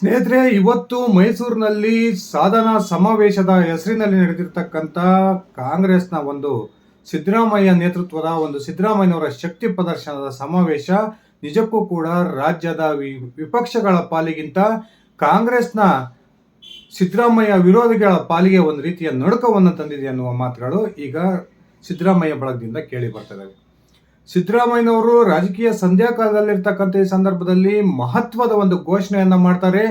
ಸ್ನೇಹಿತರೆ, ಇವತ್ತು ಮೈಸೂರಿನಲ್ಲಿ ಸಾಧನಾ ಸಮಾವೇಶದ ಹೆಸರಿನಲ್ಲಿ ನಡೆದಿರ್ತಕ್ಕಂಥ ಕಾಂಗ್ರೆಸ್ನ ಒಂದು ಸಿದ್ದರಾಮಯ್ಯ ನೇತೃತ್ವದ ಒಂದು ಸಿದ್ದರಾಮಯ್ಯನವರ ಶಕ್ತಿ ಪ್ರದರ್ಶನದ ಸಮಾವೇಶ ನಿಜಕ್ಕೂ ಕೂಡ ರಾಜ್ಯದ ವಿ- ವಿಪಕ್ಷಗಳ ಪಾಲಿಗಿಂತ ಕಾಂಗ್ರೆಸ್ನ ಸಿದ್ದರಾಮಯ್ಯ ವಿರೋಧಿಗಳ ಪಾಲಿಗೆ ಒಂದು ರೀತಿಯ ನಡುಕವನ್ನು ತಂದಿದೆ ಅನ್ನುವ ಮಾತುಗಳು ಈಗ ಸಿದ್ದರಾಮಯ್ಯ ಬಳಗದಿಂದ ಕೇಳಿ ಬರ್ತದೆ ಸಿದ್ದರಾಮಯ್ಯನವರು ರಾಜಕೀಯ ಸಂಧ್ಯಾಕಾಲದಲ್ಲಿರ್ತಕ್ಕಂಥ ಈ ಸಂದರ್ಭದಲ್ಲಿ ಮಹತ್ವದ ಒಂದು ಘೋಷಣೆಯನ್ನು ಮಾಡ್ತಾರೆ.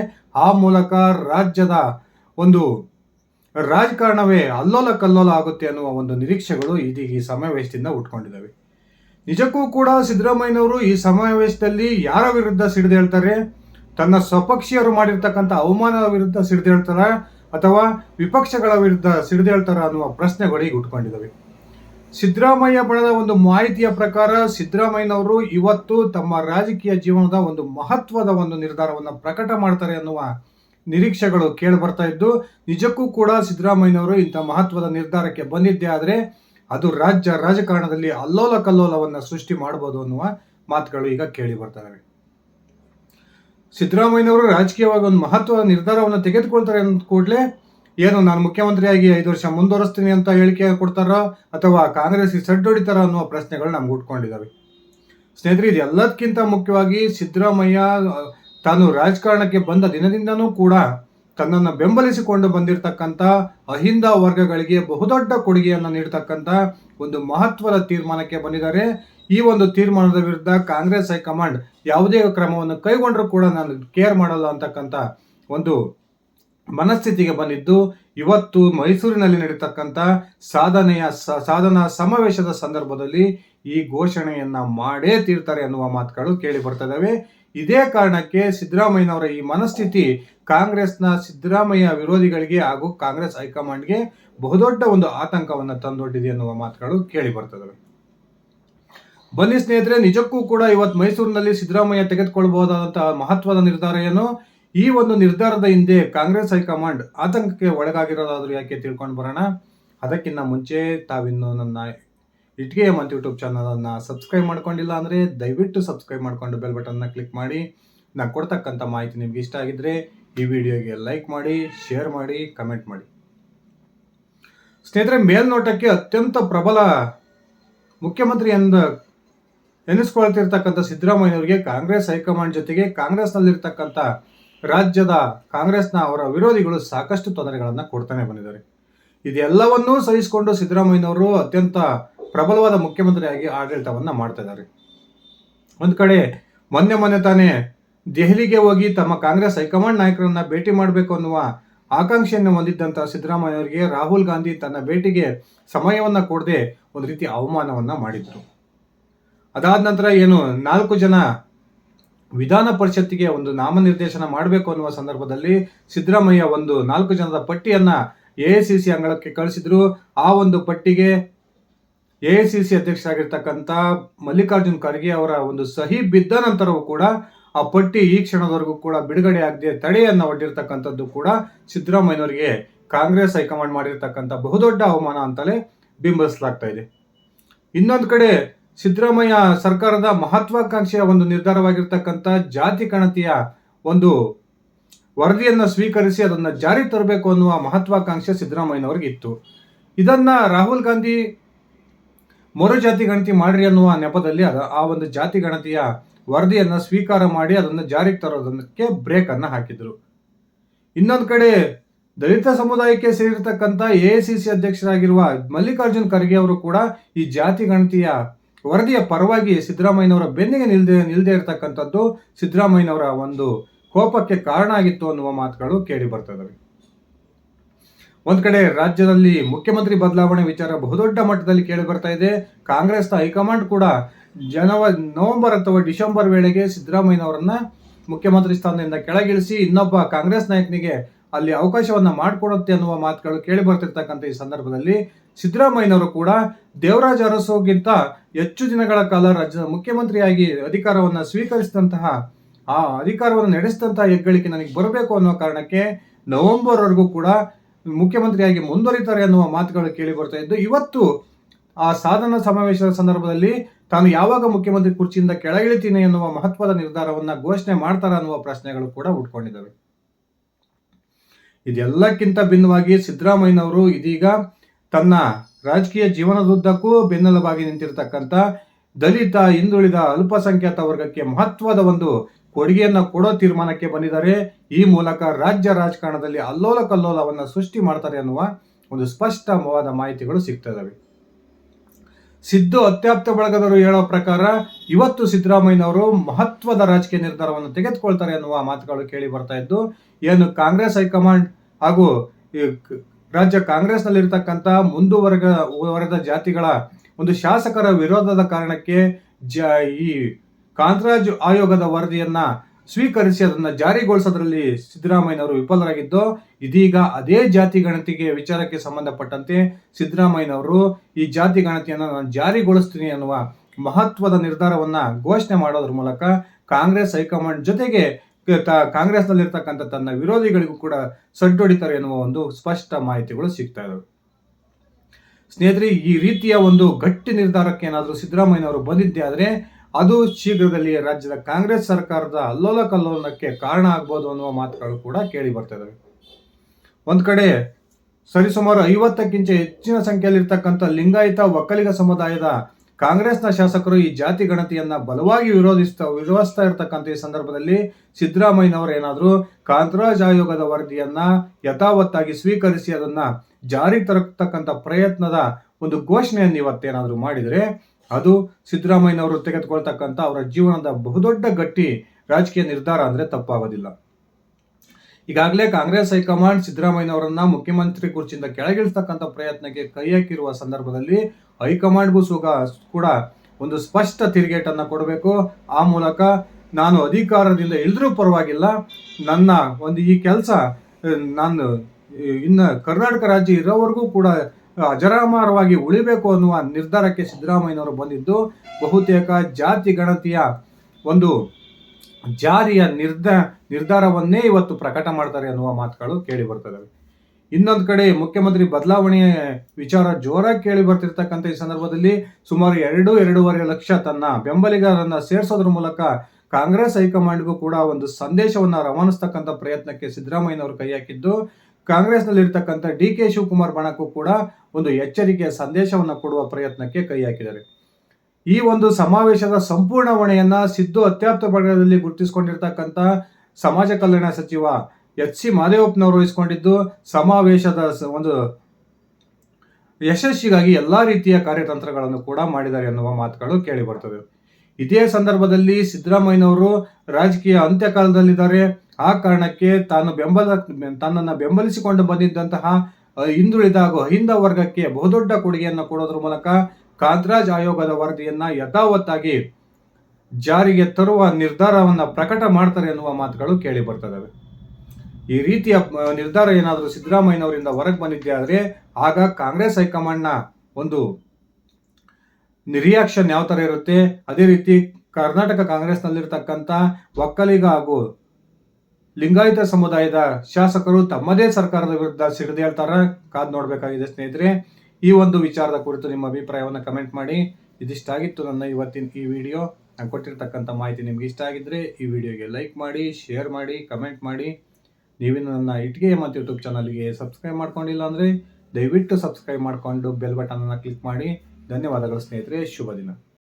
ಆ ಮೂಲಕ ರಾಜ್ಯದ ಒಂದು ರಾಜಕಾರಣವೇ ಅಲ್ಲೋಲ ಕಲ್ಲೋಲ ಆಗುತ್ತೆ ಅನ್ನುವ ಒಂದು ನಿರೀಕ್ಷೆಗಳು ಇದೀಗ ಈ ಸಮಾವೇಶದಿಂದ ಉಟ್ಕೊಂಡಿದ್ದಾವೆ. ನಿಜಕ್ಕೂ ಕೂಡ ಸಿದ್ದರಾಮಯ್ಯನವರು ಈ ಸಮಾವೇಶದಲ್ಲಿ ಯಾರ ವಿರುದ್ಧ ಸಿಡಿದು ಹೇಳ್ತಾರೆ? ತನ್ನ ಸ್ವಪಕ್ಷೀಯರು ಮಾಡಿರ್ತಕ್ಕಂಥ ಅವಮಾನದ ವಿರುದ್ಧ ಸಿಡಿದು ಹೇಳ್ತಾರ ಅಥವಾ ವಿಪಕ್ಷಗಳ ವಿರುದ್ಧ ಸಿಡಿದೇಳ್ತಾರ ಅನ್ನುವ ಪ್ರಶ್ನೆಗಳು ಈಗ ಉಟ್ಕೊಂಡಿದ್ದಾವೆ. ಸಿದ್ದರಾಮಯ್ಯ ಬಳದ ಒಂದು ಮಾಹಿತಿಯ ಪ್ರಕಾರ ಸಿದ್ದರಾಮಯ್ಯನವರು ಇವತ್ತು ತಮ್ಮ ರಾಜಕೀಯ ಜೀವನದ ಒಂದು ಮಹತ್ವದ ಒಂದು ನಿರ್ಧಾರವನ್ನು ಪ್ರಕಟ ಮಾಡ್ತಾರೆ ಅನ್ನುವ ನಿರೀಕ್ಷೆಗಳು ಕೇಳಿ ಬರ್ತಾ ಇದ್ದು, ನಿಜಕ್ಕೂ ಕೂಡ ಸಿದ್ದರಾಮಯ್ಯನವರು ಇಂಥ ಮಹತ್ವದ ನಿರ್ಧಾರಕ್ಕೆ ಬಂದಿದ್ದೇ ಆದರೆ ಅದು ರಾಜ್ಯ ರಾಜಕಾರಣದಲ್ಲಿ ಅಲ್ಲೋಲ ಕಲ್ಲೋಲವನ್ನು ಸೃಷ್ಟಿ ಮಾಡಬಹುದು ಅನ್ನುವ ಮಾತುಗಳು ಈಗ ಕೇಳಿ ಬರ್ತವೆ ಸಿದ್ದರಾಮಯ್ಯನವರು ರಾಜಕೀಯವಾಗಿ ಒಂದು ಮಹತ್ವದ ನಿರ್ಧಾರವನ್ನು ತೆಗೆದುಕೊಳ್ತಾರೆ ಅಂದ ಕೂಡಲೇ ಏನು, ನಾನು ಮುಖ್ಯಮಂತ್ರಿಯಾಗಿ ಐದು ವರ್ಷ ಮುಂದುವರಿಸ್ತೀನಿ ಅಂತ ಹೇಳಿಕೆ ಕೊಡ್ತಾರೋ ಅಥವಾ ಕಾಂಗ್ರೆಸ್ಗೆ ಸಡ್ಡು ಹೊಡಿತಾರ ಅನ್ನುವ ಪ್ರಶ್ನೆಗಳು ನಮ್ಗೆ ಉಟ್ಕೊಂಡಿದ್ದಾವೆ ಸ್ನೇಹಿತರೆ, ಇದು ಎಲ್ಲದಕ್ಕಿಂತ ಮುಖ್ಯವಾಗಿ ಸಿದ್ದರಾಮಯ್ಯ ತಾನು ರಾಜಕಾರಣಕ್ಕೆ ಬಂದ ದಿನದಿಂದನೂ ಕೂಡ ತನ್ನನ್ನು ಬೆಂಬಲಿಸಿಕೊಂಡು ಬಂದಿರತಕ್ಕಂಥ ಅಹಿಂದ ವರ್ಗಗಳಿಗೆ ಬಹುದೊಡ್ಡ ಕೊಡುಗೆಯನ್ನು ನೀಡತಕ್ಕಂಥ ಒಂದು ಮಹತ್ವದ ತೀರ್ಮಾನಕ್ಕೆ ಬಂದಿದ್ದಾರೆ. ಈ ಒಂದು ತೀರ್ಮಾನದ ವಿರುದ್ಧ ಕಾಂಗ್ರೆಸ್ ಹೈಕಮಾಂಡ್ ಯಾವುದೇ ಕ್ರಮವನ್ನು ಕೈಗೊಂಡರೂ ಕೂಡ ನಾನು ಕೇರ್ ಮಾಡಲ್ಲ ಅಂತಕ್ಕಂಥ ಒಂದು ಮನಸ್ಥಿತಿಗೆ ಬಂದಿದ್ದು ಇವತ್ತು ಮೈಸೂರಿನಲ್ಲಿ ನಡೀತಕ್ಕಂಥ ಸಾಧನೆಯ ಸಾಧನಾ ಸಮಾವೇಶದ ಸಂದರ್ಭದಲ್ಲಿ ಈ ಘೋಷಣೆಯನ್ನ ಮಾಡೇ ತೀರ್ತಾರೆ ಅನ್ನುವ ಮಾತುಗಳು ಕೇಳಿ ಬರ್ತದವೆ ಇದೇ ಕಾರಣಕ್ಕೆ ಸಿದ್ದರಾಮಯ್ಯನವರ ಈ ಮನಸ್ಥಿತಿ ಕಾಂಗ್ರೆಸ್ನ ಸಿದ್ದರಾಮಯ್ಯ ವಿರೋಧಿಗಳಿಗೆ ಹಾಗೂ ಕಾಂಗ್ರೆಸ್ ಹೈಕಮಾಂಡ್ಗೆ ಬಹುದೊಡ್ಡ ಒಂದು ಆತಂಕವನ್ನು ತಂದೊಡ್ಡಿದೆ ಅನ್ನುವ ಮಾತುಗಳು ಕೇಳಿ ಬರ್ತದವೆ ಬನ್ನಿ ಸ್ನೇಹಿತರೆ, ನಿಜಕ್ಕೂ ಕೂಡ ಇವತ್ತು ಮೈಸೂರಿನಲ್ಲಿ ಸಿದ್ದರಾಮಯ್ಯ ತೆಗೆದುಕೊಳ್ಳಬಹುದಾದಂತಹ ಮಹತ್ವದ ನಿರ್ಧಾರ ಏನು ಈ ಒಂದು ನಿರ್ಧಾರದ ಹಿಂದೆ ಕಾಂಗ್ರೆಸ್ ಹೈಕಮಾಂಡ್ ಆತಂಕಕ್ಕೆ ಒಳಗಾಗಿರೋದಾದ್ರೂ ಯಾಕೆ ತಿಳ್ಕೊಂಡು ಬರೋಣ? ಅದಕ್ಕಿಂತ ಮುಂಚೆ ತಾವಿನ್ನು ನನ್ನ ಇಟ್ಗೆ ಮಂತ್ ಯೂಟ್ಯೂಬ್ ಚಾನಲನ್ನು ಸಬ್ಸ್ಕ್ರೈಬ್ ಮಾಡ್ಕೊಂಡಿಲ್ಲ ಅಂದರೆ ದಯವಿಟ್ಟು ಸಬ್ಸ್ಕ್ರೈಬ್ ಮಾಡಿಕೊಂಡು ಬೆಲ್ ಬಟನ್ನ ಕ್ಲಿಕ್ ಮಾಡಿ. ನಾನು ಕೊಡ್ತಕ್ಕಂಥ ಮಾಹಿತಿ ನಿಮ್ಗೆ ಇಷ್ಟ ಆಗಿದ್ರೆ ಈ ವಿಡಿಯೋಗೆ ಲೈಕ್ ಮಾಡಿ, ಶೇರ್ ಮಾಡಿ, ಕಮೆಂಟ್ ಮಾಡಿ. ಸ್ನೇಹಿತರೆ, ಮೇಲ್ನೋಟಕ್ಕೆ ಅತ್ಯಂತ ಪ್ರಬಲ ಮುಖ್ಯಮಂತ್ರಿ ಎಂದ ಎನಿಸ್ಕೊಳ್ತಿರ್ತಕ್ಕಂಥ ಸಿದ್ದರಾಮಯ್ಯನವರಿಗೆ ಕಾಂಗ್ರೆಸ್ ಹೈಕಮಾಂಡ್ ಜೊತೆಗೆ ಕಾಂಗ್ರೆಸ್ನಲ್ಲಿರ್ತಕ್ಕಂಥ ರಾಜ್ಯದ ಕಾಂಗ್ರೆಸ್ನ ಅವರ ವಿರೋಧಿಗಳು ಸಾಕಷ್ಟು ತೊಂದರೆಗಳನ್ನು ಕೊಡ್ತಾನೆ ಬಂದಿದ್ದಾರೆ. ಇದೆಲ್ಲವನ್ನೂ ಸಹಿಸಿಕೊಂಡು ಸಿದ್ದರಾಮಯ್ಯನವರು ಅತ್ಯಂತ ಪ್ರಬಲವಾದ ಮುಖ್ಯಮಂತ್ರಿಯಾಗಿ ಆಡಳಿತವನ್ನ ಮಾಡ್ತಾ ಇದ್ದಾರೆ. ಒಂದು ಕಡೆ ಮೊನ್ನೆ ಮೊನ್ನೆ ತಾನೇ ದೆಹಲಿಗೆ ಹೋಗಿ ತಮ್ಮ ಕಾಂಗ್ರೆಸ್ ಹೈಕಮಾಂಡ್ ನಾಯಕರನ್ನ ಭೇಟಿ ಮಾಡಬೇಕು ಅನ್ನುವ ಆಕಾಂಕ್ಷೆಯನ್ನು ಹೊಂದಿದ್ದಂಥ ಸಿದ್ದರಾಮಯ್ಯವರಿಗೆ ರಾಹುಲ್ ಗಾಂಧಿ ತನ್ನ ಭೇಟಿಗೆ ಸಮಯವನ್ನ ಕೊಡದೆ ಒಂದು ರೀತಿ ಅವಮಾನವನ್ನ ಮಾಡಿದ್ರು. ಅದಾದ ನಂತರ ಏನು ನಾಲ್ಕು ಜನ ವಿಧಾನ ಪರಿಷತ್ತಿಗೆ ಒಂದು ನಾಮನಿರ್ದೇಶನ ಮಾಡಬೇಕು ಅನ್ನುವ ಸಂದರ್ಭದಲ್ಲಿ ಸಿದ್ದರಾಮಯ್ಯ ಒಂದು ನಾಲ್ಕು ಜನದ ಪಟ್ಟಿಯನ್ನು ಎ ಸಿ ಸಿ ಅಂಗಳಕ್ಕೆ ಕಳಿಸಿದ್ರು. ಆ ಒಂದು ಪಟ್ಟಿಗೆ ಎ ಸಿ ಸಿ ಅಧ್ಯಕ್ಷರಾಗಿರ್ತಕ್ಕಂಥ ಮಲ್ಲಿಕಾರ್ಜುನ್ ಖರ್ಗೆ ಅವರ ಒಂದು ಸಹಿ ಬಿದ್ದ ನಂತರವೂ ಕೂಡ ಆ ಪಟ್ಟಿ ಈ ಕ್ಷಣದವರೆಗೂ ಕೂಡ ಬಿಡುಗಡೆ ಆಗದೆ ತಡೆಯನ್ನ ಒಡ್ಡಿರ್ತಕ್ಕಂಥದ್ದು ಕೂಡ ಸಿದ್ದರಾಮಯ್ಯನವರಿಗೆ ಕಾಂಗ್ರೆಸ್ ಹೈಕಮಾಂಡ್ ಮಾಡಿರ್ತಕ್ಕಂಥ ಬಹುದೊಡ್ಡ ಅವಮಾನ ಅಂತಲೇ ಬಿಂಬಿಸಲಾಗ್ತಾ ಇದೆ. ಇನ್ನೊಂದು ಕಡೆ ಸಿದ್ದರಾಮಯ್ಯ ಸರ್ಕಾರದ ಮಹತ್ವಾಕಾಂಕ್ಷೆಯ ಒಂದು ನಿರ್ಧಾರವಾಗಿರ್ತಕ್ಕಂಥ ಜಾತಿ ಗಣತಿಯ ಒಂದು ವರದಿಯನ್ನು ಸ್ವೀಕರಿಸಿ ಅದನ್ನು ಜಾರಿ ತರಬೇಕು ಅನ್ನುವ ಮಹತ್ವಾಕಾಂಕ್ಷೆ ಸಿದ್ದರಾಮಯ್ಯನವರಿಗೆ ಇತ್ತು. ಇದನ್ನ ರಾಹುಲ್ ಗಾಂಧಿ ಮರು ಜಾತಿ ಗಣತಿ ಮಾಡ್ರಿ ಅನ್ನುವ ನೆಪದಲ್ಲಿ ಅದ ಆ ಒಂದು ಜಾತಿ ಗಣತಿಯ ವರದಿಯನ್ನು ಸ್ವೀಕಾರ ಮಾಡಿ ಅದನ್ನು ಜಾರಿಗೆ ತರೋದಕ್ಕೆ ಬ್ರೇಕ್ ಅನ್ನು ಹಾಕಿದ್ರು. ಇನ್ನೊಂದು ಕಡೆ ದಲಿತ ಸಮುದಾಯಕ್ಕೆ ಸೇರಿರ್ತಕ್ಕಂಥ ಎ ಸಿ ಸಿ ಅಧ್ಯಕ್ಷರಾಗಿರುವ ಮಲ್ಲಿಕಾರ್ಜುನ್ ಖರ್ಗೆ ಅವರು ಕೂಡ ಈ ಜಾತಿ ಗಣತಿಯ ವರದಿಯ ಪರವಾಗಿ ಸಿದ್ದರಾಮಯ್ಯನವರ ಬೆನ್ನಿಗೆ ನಿಲ್ದೆ ನಿಲ್ಲದೆ ಇರತಕ್ಕಂಥದ್ದು ಸಿದ್ದರಾಮಯ್ಯನವರ ಒಂದು ಕೋಪಕ್ಕೆ ಕಾರಣ ಆಗಿತ್ತು ಅನ್ನುವ ಮಾತುಗಳು ಕೇಳಿ ಬರ್ತದವೆ ಒಂದು ಕಡೆ ರಾಜ್ಯದಲ್ಲಿ ಮುಖ್ಯಮಂತ್ರಿ ಬದಲಾವಣೆ ವಿಚಾರ ಬಹುದೊಡ್ಡ ಮಟ್ಟದಲ್ಲಿ ಕೇಳಿ ಬರ್ತಾ ಇದೆ. ಕಾಂಗ್ರೆಸ್ನ ಹೈಕಮಾಂಡ್ ಕೂಡ ಜನವ, ನವೆಂಬರ್ ಅಥವಾ ಡಿಸೆಂಬರ್ ವೇಳೆಗೆ ಸಿದ್ದರಾಮಯ್ಯನವರನ್ನ ಮುಖ್ಯಮಂತ್ರಿ ಸ್ಥಾನದಿಂದ ಕೆಳಗಿಳಿಸಿ ಇನ್ನೊಬ್ಬ ಕಾಂಗ್ರೆಸ್ ನಾಯಕನಿಗೆ ಅಲ್ಲಿ ಅವಕಾಶವನ್ನ ಮಾಡಿಕೊಡುತ್ತೆ ಅನ್ನುವ ಮಾತುಗಳು ಕೇಳಿ ಬರ್ತಿರ್ತಕ್ಕಂಥ ಈ ಸಂದರ್ಭದಲ್ಲಿ ಸಿದ್ದರಾಮಯ್ಯನವರು ಕೂಡ ದೇವರಾಜ ಅರಸುಗಿಂತ ಹೆಚ್ಚು ದಿನಗಳ ಕಾಲ ರಾಜ್ಯದ ಮುಖ್ಯಮಂತ್ರಿಯಾಗಿ ಅಧಿಕಾರವನ್ನ ಸ್ವೀಕರಿಸಿದಂತಹ, ಆ ಅಧಿಕಾರವನ್ನು ನಡೆಸಿದಂತಹ ಹೆಗ್ಗಳಿಕೆ ನನಗೆ ಬರಬೇಕು ಅನ್ನೋ ಕಾರಣಕ್ಕೆ ನವೆಂಬರ್ವರೆಗೂ ಕೂಡ ಮುಖ್ಯಮಂತ್ರಿಯಾಗಿ ಮುಂದುವರಿತಾರೆ ಅನ್ನುವ ಮಾತುಗಳು ಕೇಳಿ ಬರ್ತಾ ಇದ್ದು, ಇವತ್ತು ಆ ಸಾಧನ ಸಮಾವೇಶದ ಸಂದರ್ಭದಲ್ಲಿ ತಾನು ಯಾವಾಗ ಮುಖ್ಯಮಂತ್ರಿ ಕುರ್ಚಿಯಿಂದ ಕೆಳಗಿಳಿತೀನಿ ಎನ್ನುವ ಮಹತ್ವದ ನಿರ್ಧಾರವನ್ನ ಘೋಷಣೆ ಮಾಡ್ತಾರ ಅನ್ನುವ ಪ್ರಶ್ನೆಗಳು ಕೂಡ ಉಟ್ಕೊಂಡಿದ್ದಾವೆ. ಇದೆಲ್ಲಕ್ಕಿಂತ ಭಿನ್ನವಾಗಿ ಸಿದ್ದರಾಮಯ್ಯನವರು ಇದೀಗ ತನ್ನ ರಾಜಕೀಯ ಜೀವನದುದ್ದಕ್ಕೂ ಬೆನ್ನೆಲುಬಾಗಿ ನಿಂತಿರತಕ್ಕಂಥ ದಲಿತ, ಹಿಂದುಳಿದ, ಅಲ್ಪಸಂಖ್ಯಾತ ವರ್ಗಕ್ಕೆ ಮಹತ್ವದ ಒಂದು ಕೊಡುಗೆಯನ್ನು ಕೊಡೋ ತೀರ್ಮಾನಕ್ಕೆ ಬಂದಿದ್ದಾರೆ. ಈ ಮೂಲಕ ರಾಜ್ಯ ರಾಜಕಾರಣದಲ್ಲಿ ಅಲ್ಲೋಲ ಕಲ್ಲೋಲವನ್ನು ಸೃಷ್ಟಿ ಮಾಡ್ತಾರೆ ಅನ್ನುವ ಒಂದು ಸ್ಪಷ್ಟವಾದ ಮಾಹಿತಿಗಳು ಸಿಗ್ತಾ ಇದಾವೆ ಸಿದ್ದು ಅತ್ಯಾಪ್ತ ಬಳಗದವರು ಹೇಳೋ ಪ್ರಕಾರ ಇವತ್ತು ಸಿದ್ದರಾಮಯ್ಯನವರು ಮಹತ್ವದ ರಾಜಕೀಯ ನಿರ್ಧಾರವನ್ನು ತೆಗೆದುಕೊಳ್ತಾರೆ ಅನ್ನುವ ಮಾತುಗಳು ಕೇಳಿ ಬರ್ತಾ ಇದ್ದು, ಏನು ಕಾಂಗ್ರೆಸ್ ಹೈಕಮಾಂಡ್ ಹಾಗೂ ರಾಜ್ಯ ಕಾಂಗ್ರೆಸ್ನಲ್ಲಿರ್ತಕ್ಕಂಥ ಮುಂದುವರೆದ ವರೆದ ಜಾತಿಗಳ ಒಂದು ಶಾಸಕರ ವಿರೋಧದ ಕಾರಣಕ್ಕೆ ಜ ಈ ಕಾಂತರಾಜ್ ಆಯೋಗದ ವರದಿಯನ್ನ ಸ್ವೀಕರಿಸಿ ಅದನ್ನ ಜಾರಿಗೊಳಿಸೋದ್ರಲ್ಲಿ ಸಿದ್ದರಾಮಯ್ಯನವರು ವಿಫಲರಾಗಿದ್ದು, ಇದೀಗ ಅದೇ ಜಾತಿ ಗಣತಿಗೆ ವಿಚಾರಕ್ಕೆ ಸಂಬಂಧಪಟ್ಟಂತೆ ಸಿದ್ದರಾಮಯ್ಯನವರು ಈ ಜಾತಿ ಗಣತಿಯನ್ನು ನಾನು ಜಾರಿಗೊಳಿಸ್ತೀನಿ ಅನ್ನುವ ಮಹತ್ವದ ನಿರ್ಧಾರವನ್ನ ಘೋಷಣೆ ಮಾಡೋದ್ರ ಮೂಲಕ ಕಾಂಗ್ರೆಸ್ ಹೈಕಮಾಂಡ್ ಜೊತೆಗೆ ಕಾಂಗ್ರೆಸ್ನಲ್ಲಿರ್ತಕ್ಕಂಥ ತನ್ನ ವಿರೋಧಿಗಳಿಗೂ ಕೂಡ ಸಡ್ಡೊಡಿತಾರೆ ಎನ್ನುವ ಒಂದು ಸ್ಪಷ್ಟ ಮಾಹಿತಿಗಳು ಸಿಗ್ತಾ ಇದ್ದಾವೆ ಸ್ನೇಹಿತರೆ, ಈ ರೀತಿಯ ಒಂದು ಗಟ್ಟಿ ನಿರ್ಧಾರಕ್ಕೆ ಏನಾದರೂ ಸಿದ್ದರಾಮಯ್ಯನವರು ಬಂದಿದ್ದೇ ಆದರೆ ಅದು ಶೀಘ್ರದಲ್ಲಿ ರಾಜ್ಯದ ಕಾಂಗ್ರೆಸ್ ಸರ್ಕಾರದ ಅಲ್ಲೋಲ ಕಲ್ಲೋಲಕ್ಕೆ ಕಾರಣ ಆಗ್ಬೋದು ಅನ್ನುವ ಮಾತುಗಳು ಕೂಡ ಕೇಳಿ ಬರ್ತಾ ಇದ್ದಾವೆ ಒಂದು ಕಡೆ ಸರಿಸುಮಾರು ಐವತ್ತಕ್ಕಿಂತ ಹೆಚ್ಚಿನ ಸಂಖ್ಯೆಯಲ್ಲಿರ್ತಕ್ಕಂಥ ಲಿಂಗಾಯತ ಒಕ್ಕಲಿಗ ಸಮುದಾಯದ ಕಾಂಗ್ರೆಸ್ನ ಶಾಸಕರು ಈ ಜಾತಿ ಗಣತಿಯನ್ನ ಬಲವಾಗಿ ವಿರೋಧಿಸ್ತಾ ವಿರೋಧಿಸ್ತಾ ಇರತಕ್ಕಂಥ ಈ ಸಂದರ್ಭದಲ್ಲಿ ಸಿದ್ದರಾಮಯ್ಯನವರು ಏನಾದರೂ ಕಾಂತರಾಜ್ ಆಯೋಗದ ವರದಿಯನ್ನ ಯಥಾವತ್ತಾಗಿ ಸ್ವೀಕರಿಸಿ ಅದನ್ನ ಜಾರಿಗೆ ತರತಕ್ಕಂಥ ಪ್ರಯತ್ನದ ಒಂದು ಘೋಷಣೆಯನ್ನು ಇವತ್ತೇನಾದರೂ ಮಾಡಿದರೆ ಅದು ಸಿದ್ದರಾಮಯ್ಯನವರು ತೆಗೆದುಕೊಳ್ತಕ್ಕಂಥ ಅವರ ಜೀವನದ ಬಹುದೊಡ್ಡ ಗಟ್ಟಿ ರಾಜಕೀಯ ನಿರ್ಧಾರ ಅಂದ್ರೆ ತಪ್ಪಾಗೋದಿಲ್ಲ. ಈಗಾಗಲೇ ಕಾಂಗ್ರೆಸ್ ಹೈಕಮಾಂಡ್ ಸಿದ್ದರಾಮಯ್ಯನವರನ್ನ ಮುಖ್ಯಮಂತ್ರಿ ಕುರ್ಚಿಯಿಂದ ಕೆಳಗಿಳಿಸ್ತಕ್ಕಂಥ ಪ್ರಯತ್ನಕ್ಕೆ ಕೈ ಹಾಕಿರುವ ಸಂದರ್ಭದಲ್ಲಿ ಹೈಕಮಾಂಡ್ಗೂ ಸುಗ ಕೂಡ ಒಂದು ಸ್ಪಷ್ಟ ತಿರುಗೇಟನ್ನು ಕೊಡಬೇಕು. ಆ ಮೂಲಕ ನಾನು ಅಧಿಕಾರದಿಂದ ಇಳಿದರೂ ಪರವಾಗಿಲ್ಲ. ನನ್ನ ಒಂದು ಈ ಕೆಲಸ, ನಾನು ಇನ್ನು ಕರ್ನಾಟಕ ರಾಜ್ಯ ಇರೋವರೆಗೂ ಕೂಡ ಅಜರಾಮರವಾಗಿ ಉಳಿಬೇಕು ಅನ್ನುವ ನಿರ್ಧಾರಕ್ಕೆ ಸಿದ್ದರಾಮಯ್ಯನವರು ಬಂದಿದ್ದು ಬಹುತೇಕ ಜಾತಿ ಗಣತಿಯ ಒಂದು ಜಾರಿಯ ನಿರ್ಧ ನಿರ್ಧಾರವನ್ನೇ ಇವತ್ತು ಪ್ರಕಟ ಮಾಡ್ತಾರೆ ಅನ್ನುವ ಮಾತುಗಳು ಕೇಳಿ ಬರ್ತದವೆ. ಇನ್ನೊಂದು ಕಡೆ ಮುಖ್ಯಮಂತ್ರಿ ಬದಲಾವಣೆಯ ವಿಚಾರ ಜೋರಾಗಿ ಕೇಳಿ ಬರ್ತಿರ್ತಕ್ಕಂಥ ಈ ಸಂದರ್ಭದಲ್ಲಿ ಸುಮಾರು ಎರಡು, ಎರಡೂವರೆ ಲಕ್ಷ ತನ್ನ ಬೆಂಬಲಿಗರನ್ನ ಸೇರಿಸೋದ್ರ ಮೂಲಕ ಕಾಂಗ್ರೆಸ್ ಹೈಕಮಾಂಡ್ಗೂ ಕೂಡ ಒಂದು ಸಂದೇಶವನ್ನ ರವಾನಿಸ್ತಕ್ಕಂಥ ಪ್ರಯತ್ನಕ್ಕೆ ಸಿದ್ದರಾಮಯ್ಯನವರು ಕೈ ಹಾಕಿದ್ದು, ಕಾಂಗ್ರೆಸ್ನಲ್ಲಿರ್ತಕ್ಕಂಥ ಡಿ ಕೆ ಶಿವಕುಮಾರ್ ಬಣಕ್ಕೂ ಕೂಡ ಒಂದು ಎಚ್ಚರಿಕೆಯ ಸಂದೇಶವನ್ನು ಕೊಡುವ ಪ್ರಯತ್ನಕ್ಕೆ ಕೈ ಹಾಕಿದ್ದಾರೆ. ಈ ಒಂದು ಸಮಾವೇಶದ ಸಂಪೂರ್ಣ ಹೊಣೆಯನ್ನ ಸಿದ್ದು ಅತ್ಯಾಪ್ತ ಬಳಗದಲ್ಲಿ ಗುರುತಿಸಿಕೊಂಡಿರ್ತಕ್ಕಂಥ ಸಮಾಜ ಕಲ್ಯಾಣ ಸಚಿವ ಎಚ್ ಸಿ ಮಾದೇವಪ್ಪನವರು ವಹಿಸಿಕೊಂಡಿದ್ದು, ಸಮಾವೇಶದ ಒಂದು ಯಶಸ್ಸಿಗಾಗಿ ಎಲ್ಲಾ ರೀತಿಯ ಕಾರ್ಯತಂತ್ರಗಳನ್ನು ಕೂಡ ಮಾಡಿದ್ದಾರೆ ಎನ್ನುವ ಮಾತುಗಳು ಕೇಳಿ ಬರ್ತದೆ. ಇದೇ ಸಂದರ್ಭದಲ್ಲಿ ಸಿದ್ದರಾಮಯ್ಯನವರು ರಾಜಕೀಯ ಅಂತ್ಯಕಾಲದಲ್ಲಿದ್ದಾರೆ. ಆ ಕಾರಣಕ್ಕೆ ತಾನು ಬೆಂಬಲ, ತನ್ನನ್ನು ಬೆಂಬಲಿಸಿಕೊಂಡು ಬಂದಿದ್ದಂತಹ ಹಿಂದುಳಿದ ಹಾಗೂ ಅಹಿಂದ ವರ್ಗಕ್ಕೆ ಬಹುದೊಡ್ಡ ಕೊಡುಗೆಯನ್ನು ಕೊಡೋದ್ರ ಮೂಲಕ ಕಾಂತರಾಜ್ ಆಯೋಗದ ವರದಿಯನ್ನ ಯಥಾವತ್ತಾಗಿ ಜಾರಿಗೆ ತರುವ ನಿರ್ಧಾರವನ್ನು ಪ್ರಕಟ ಮಾಡ್ತಾರೆ ಎನ್ನುವ ಮಾತುಗಳು ಕೇಳಿ ಬರ್ತದವೆ ಈ ರೀತಿಯ ನಿರ್ಧಾರ ಏನಾದರೂ ಸಿದ್ದರಾಮಯ್ಯನವರಿಂದ ಹೊರಗೆ ಬಂದಿದ್ದೆ ಆದರೆ ಆಗ ಕಾಂಗ್ರೆಸ್ ಹೈಕಮಾಂಡ್ನ ಒಂದು ರಿಯಾಕ್ಷನ್ ಯಾವ ಥರ ಇರುತ್ತೆ? ಅದೇ ರೀತಿ ಕರ್ನಾಟಕ ಕಾಂಗ್ರೆಸ್ನಲ್ಲಿರ್ತಕ್ಕಂಥ ಒಕ್ಕಲಿಗ ಹಾಗೂ ಲಿಂಗಾಯತ ಸಮುದಾಯದ ಶಾಸಕರು ತಮ್ಮದೇ ಸರ್ಕಾರದ ವಿರುದ್ಧ ಸಿಡಿದೇಳ್ತಾರೆ. ಕಾದ್ ನೋಡಬೇಕಾಗಿದೆ ಸ್ನೇಹಿತರೆ. ಈ ಒಂದು ವಿಚಾರದ ಕುರಿತು ನಿಮ್ಮ ಅಭಿಪ್ರಾಯವನ್ನು ಕಮೆಂಟ್ ಮಾಡಿ. ಇದಿಷ್ಟಾಗಿತ್ತು ನನ್ನ ಇವತ್ತಿನ ಈ ವಿಡಿಯೋ. ನಾನು ಕೊಟ್ಟಿರ್ತಕ್ಕಂಥ ಮಾಹಿತಿ ನಿಮ್ಗೆ ಇಷ್ಟ ಆಗಿದ್ರೆ ಈ ವಿಡಿಯೋಗೆ ಲೈಕ್ ಮಾಡಿ, ಶೇರ್ ಮಾಡಿ, ಕಮೆಂಟ್ ಮಾಡಿ. ನೀವಿನ್ನು ನನ್ನ ಇಟ್ಗೆ ಮತ್ತು ಯೂಟ್ಯೂಬ್ ಚಾನಲ್ಗೆ ಸಬ್ಸ್ಕ್ರೈಬ್ ಮಾಡ್ಕೊಂಡಿಲ್ಲ ಅಂದರೆ ದಯವಿಟ್ಟು ಸಬ್ಸ್ಕ್ರೈಬ್ ಮಾಡಿಕೊಂಡು ಬೆಲ್ ಬಟನನ್ನು ಕ್ಲಿಕ್ ಮಾಡಿ. ಧನ್ಯವಾದಗಳು ಸ್ನೇಹಿತರೆ, ಶುಭ ದಿನ.